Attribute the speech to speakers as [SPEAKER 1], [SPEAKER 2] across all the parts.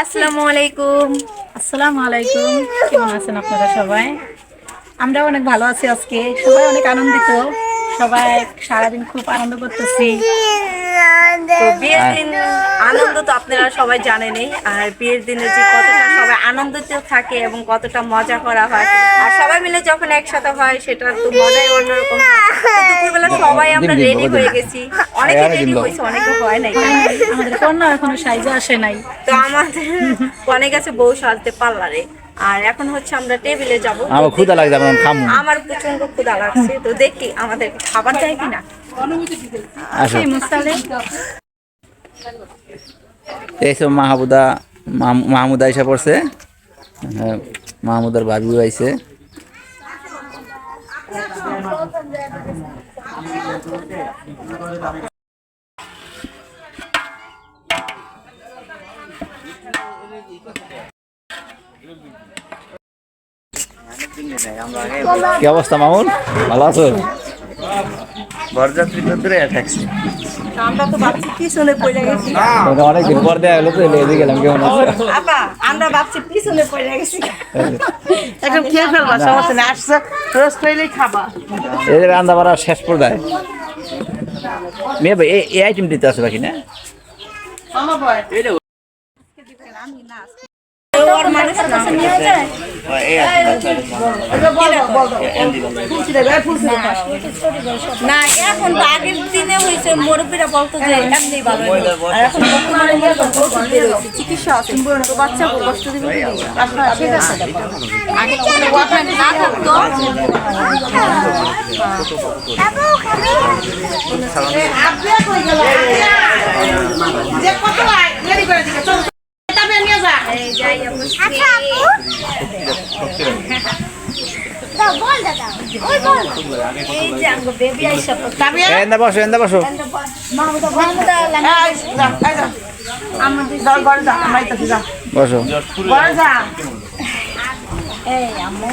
[SPEAKER 1] আসসালামু আলাইকুম।
[SPEAKER 2] আসসালামু আলাইকুম। কেমন আছেন আপনারা সবাই? আমরা অনেক ভালো আছি আজকে। সবাই অনেক আনন্দিত। সবাই সারাদিন খুব আনন্দ করতেছি।
[SPEAKER 1] তো বিয়ের দিন আনন্দ তো আপনারা সবাই জানেনই। আর বিয়ের দিনে যে কতটা সবাই আনন্দিত থাকে এবং কতটা মজা করা হয়। আর সবাই মিলে যখন একসাথে হয় সেটা তো মজাই অন্যরকম হয়। দুপুরবেলা সবাই আমরা রেডি হয়ে গেছি। অনেকে রেডি হয়েছে অনেকে হয় নাই।
[SPEAKER 2] আমাদের কন্যা এখনও সাইজে আসে নাই।
[SPEAKER 1] তো আমাদের অনেক আছে বউ সাজতে পার্লারে। আর এখন হচ্ছে আমরা টেবিলে যাব।
[SPEAKER 3] আমার ক্ষুদা লাগছে আমার খামু।
[SPEAKER 1] প্রচণ্ড ক্ষুধা লাগছে। তো দেখি আমাদের খাবার চাই কিনা।
[SPEAKER 3] এইসব মাহবুদা মাহমু- মাহমুদা এসে পড়ছে। হ্যাঁ, মাহমুদার ভাবিও আইছে। কি অবস্থা মামুন? ভালো আছো?
[SPEAKER 4] বরযাত্রী তো দূরে থাকছে।
[SPEAKER 1] আমরা তো ভাবছি পিছনে পড়ে গেছি।
[SPEAKER 3] অনেকদিন পর দেখা গেলো তো এলে গেলাম কেমন আছো?
[SPEAKER 1] আপা আমরা ভাবছি পিছনে পড়ে গেছি।
[SPEAKER 5] এখন খেয়ে ফেলবা সমস্যা নেই আসছে রোজ পেলেই খাবা।
[SPEAKER 3] এই রান্না বাড়া শেষ পর্যায়ে। মেয়ে ভাই এই- আইটেম দিতে আছে বাকি না?
[SPEAKER 1] ওর মানুষ না না এখন তো আগের দিনে হয়েছে মুরব্বীরা বলতো যে এমনি ভালো এখন বর্তমানে করেন ওষুধ বের হয়েছে, চিকিৎসা আছে বাচ্চা কষ্ট দিবে ঠিক আছে। আগে তো কোনো কথা না থাকতো
[SPEAKER 5] যে কত তবে
[SPEAKER 3] এন্দা বসো বসো
[SPEAKER 1] মাহমুদা মাহমুদা
[SPEAKER 5] এই যা এই যা
[SPEAKER 1] আমাদের
[SPEAKER 5] যাও ঘরে যা আমরা আইতাছি যা
[SPEAKER 3] বসো
[SPEAKER 5] ঘরে যা
[SPEAKER 1] এই আম্মু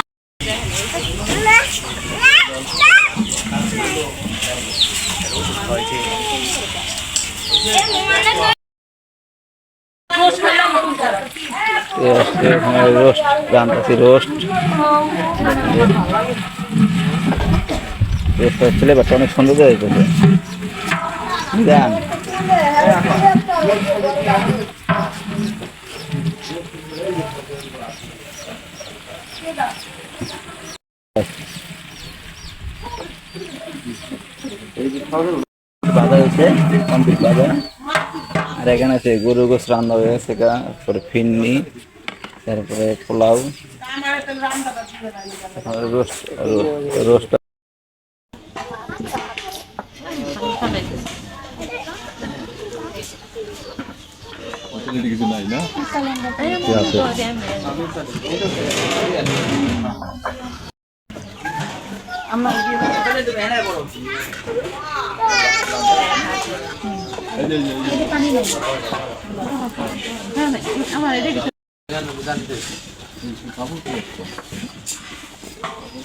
[SPEAKER 3] রোস্ট রান্নাছি রোস্ট রোস্ট হচ্ছিল বাট অনেক সুন্দর বাজার হয়েছে কমপ্লিট বাজার আর এখানে আছে গরু গোস রান্না হয়ে গেছে তারপরে তারপরে পোলাও তারপরে রোস্ট রো- রোস্ট কি আছে?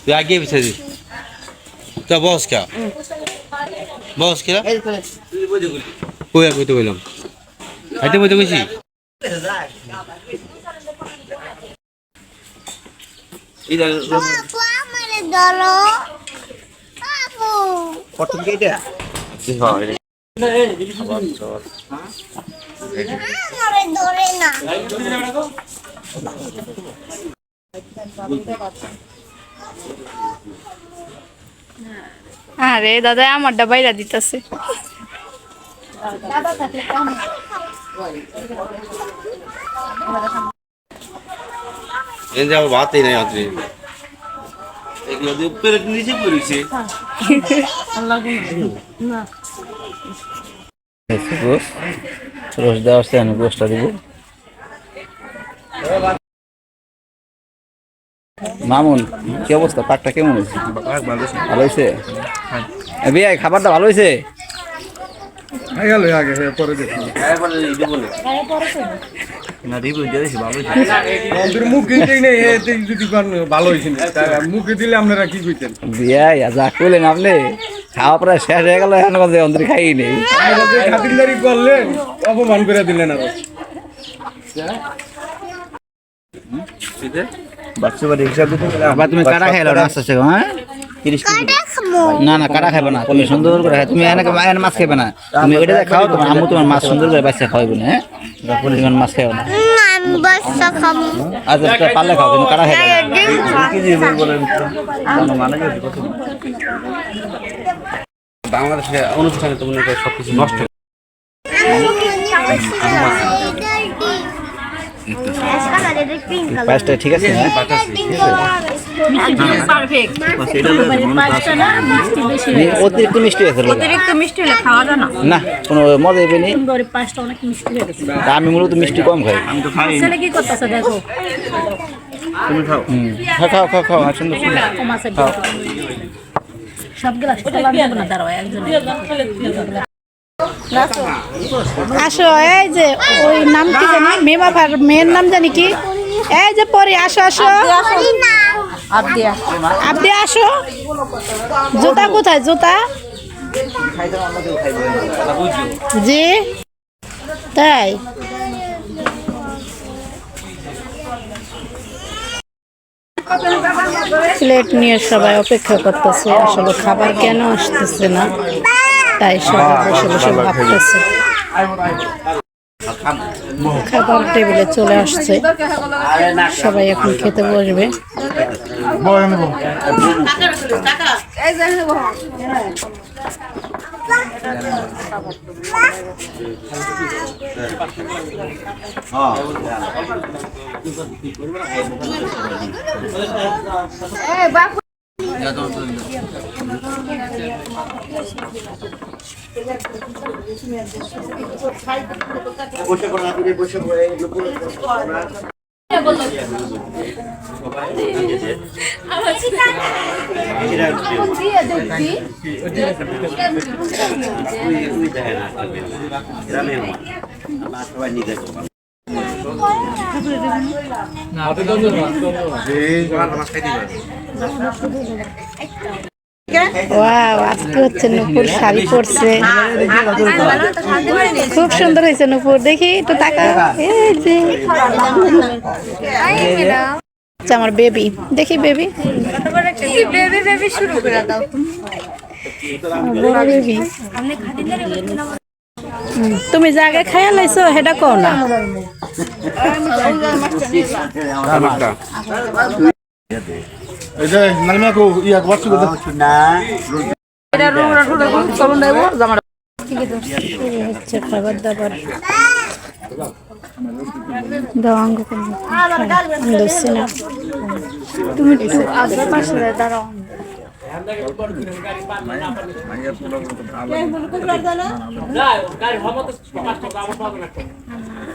[SPEAKER 4] তুই আগে পিছিয়ে দিস। তো বস কে? বস কে? কই আর কইতে কইলাম? হাইতে বইতে কইছি? এই দেখ
[SPEAKER 6] Papu, amare
[SPEAKER 7] আরে দাদা দিতেছে।
[SPEAKER 4] আমার নাই আজকে এগুলো দিয়ে উপরে নিচে পড়েছে।
[SPEAKER 3] গোস রোস্ট দেওয়া আসছে আমি গোসটা দিব। মামুন কি অবস্থা? পাকটা কেমন হয়েছে? ভালো হয়েছে। বিয়ে খাবারটা ভালো হয়েছে?
[SPEAKER 8] মুখে দিলে আপনারা কি কইতেন?
[SPEAKER 3] বিয়ে যা করলেন আপনি খাওয়া প্রায় শেষ হয়ে গেল এখন বাজে অন্তরে খাই নেই।
[SPEAKER 8] খাতিরদারি করলেন অপমান করে দিলেন আরও
[SPEAKER 3] আবার তুমি কাটা খাইলো না আস্তে আস্তে হ্যাঁ? তিরিশ না না কাটা খাইবে না তুমি সুন্দর করে তুমি মাছ না। তুমি ওইটা খাও তোমার আম্মু তোমার মাছ সুন্দর করে বাচ্চা না হ্যাঁ? মাছ না। আচ্ছা পারলে খাও কিন্তু কাটা খাইবে না।
[SPEAKER 4] বাংলাদেশে অনুষ্ঠানে তো মনে সবকিছু নষ্ট
[SPEAKER 3] পায়েসটা ঠিক আছে হ্যাঁ?
[SPEAKER 2] পারফেক্ট পাঁচটা না মিষ্টি বেশি হয়ে গেছে
[SPEAKER 3] অতিরিক্ত মিষ্টি হয়েছে
[SPEAKER 1] অতিরিক্ত মিষ্টি হলে খাওয়া যায় না।
[SPEAKER 3] না কোনো মজা হবে নি।
[SPEAKER 2] পাঁচটা অনেক মিষ্টি হয়ে গেছে
[SPEAKER 3] আমি মূলত মিষ্টি কম খাই।
[SPEAKER 2] ছেলে কি করতেছে দেখো?
[SPEAKER 3] হুম খাও খাও খাও খাও আর সুন্দর
[SPEAKER 2] আছে সব গ্লাস না দাঁড়াও একজন
[SPEAKER 7] আসো এই যে ওই নাম কি জানি? মেমা মেয়ের নাম জানি কি? এই যে পরে আসো আসো। আপনি আসো। জুতা কোথায় জুতা? জি। তাই। প্লেট নিয়ে সবাই অপেক্ষা করতেছে আসলে খাবার কেন আসতেছে না? তাই সবাই বসে বসে ভাবতেছে। খাবার টেবিলে চলে আসছে। সবাই এখন খেতে বসবে। ওয়াও আজকে হচ্ছে নুপুর শাড়ি পরছে। খুব সুন্দর হয়েছে নুপুর। দেখি একটু তাকা। এই আচ্ছা, আমার বেবি দেখি বেবি
[SPEAKER 1] বেবি বেবি শুরু করে দাও
[SPEAKER 7] বেবি তুমি জায়গায় খাইয়া লাইছো সেটা কও না।
[SPEAKER 8] এই যে নালমিয়াকু ইয়া ওয়াটস করতে
[SPEAKER 7] হচ্ছে খাবার দাবার দাও আঙ্গ না তুমি একটু আগে পাশে দাঁড়াও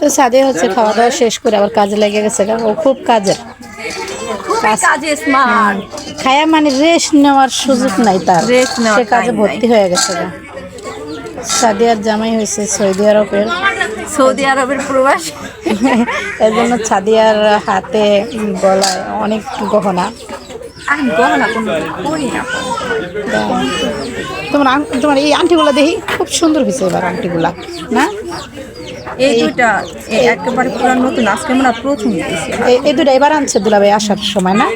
[SPEAKER 7] তো সাদে হচ্ছে খাওয়া দাওয়া শেষ করে আবার কাজে লেগে গেছে। ও খুব কাজে
[SPEAKER 1] স্মার্ট
[SPEAKER 7] খায়া মানে রেস্ট নেওয়ার সুযোগ নাই তার। সে কাজে ভর্তি হয়ে গেছে। সাদিয়ার জামাই হয়েছে সৌদি আরবের।
[SPEAKER 1] সৌদি আরবের প্রবাস।
[SPEAKER 7] এর জন্য সাদিয়ার হাতে গলায় অনেক গহনা। তোমার তোমার এই আংটিগুলো দেখি খুব সুন্দর হয়েছে এবার আংটিগুলা না?
[SPEAKER 1] এই দুইটা একেবারে পুরো নতুন আজকে আমরা প্রথম
[SPEAKER 7] এই- এই দুটো এবার আনছে দুলাভাই আসার সময় না?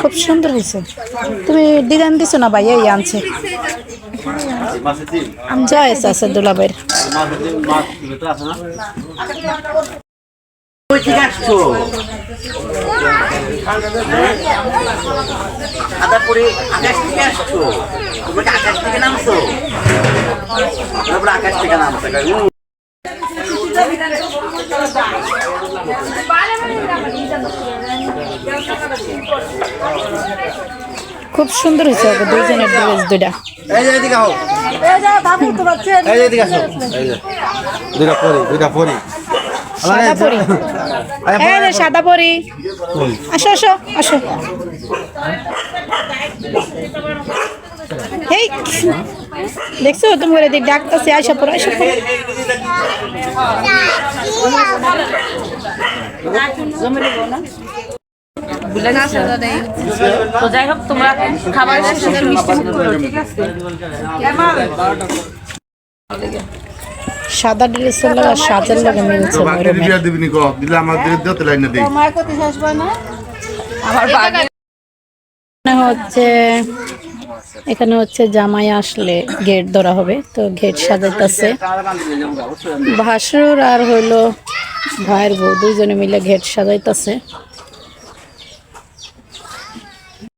[SPEAKER 7] খুব সুন্দর হয়েছে। তুমি ডিজাইন দিছো না ভাই? এই আনছে। জয়েস আছে দুলাবের
[SPEAKER 4] ওই ঠিক আসছো আদাপুরে আকাশ থেকে আসছো? তুমি কি আকাশ থেকে নামছো? তারপরে আকাশ থেকে নামছো
[SPEAKER 7] খুব সুন্দর হয়েছে দুইজনের ড্রেস দুইটা।
[SPEAKER 4] এই যে এদিকে আও এই যে এদিকে আসো।
[SPEAKER 9] এই যে। দুইটা পরি দুইটা পরি।
[SPEAKER 7] সাদা পরি? এই যে সাদা পরি। আসো আসো আসো। এই দেখছ তুমি করে দিক ডাকতেছে, আইসা পড়ো আইসা পড়ো
[SPEAKER 1] তো যাই হোক তোমরা খাবার শেষে মিষ্টি ঠিক আছে
[SPEAKER 7] সাদা ড্রেসের লাগে আর সাজের লাগে মিলছে
[SPEAKER 10] দিবি নি ক? দিলে আমার দিতে লাইন না দেই।
[SPEAKER 1] আমার বাগে।
[SPEAKER 7] এখানে হচ্ছে এখানে হচ্ছে জামাই আসলে গেট ধরা হবে তো গেট সাজাইতেছে। ভাসুর আর হইল ভাইয়ের বউ দুইজনে মিলে গেট সাজাইতেছে।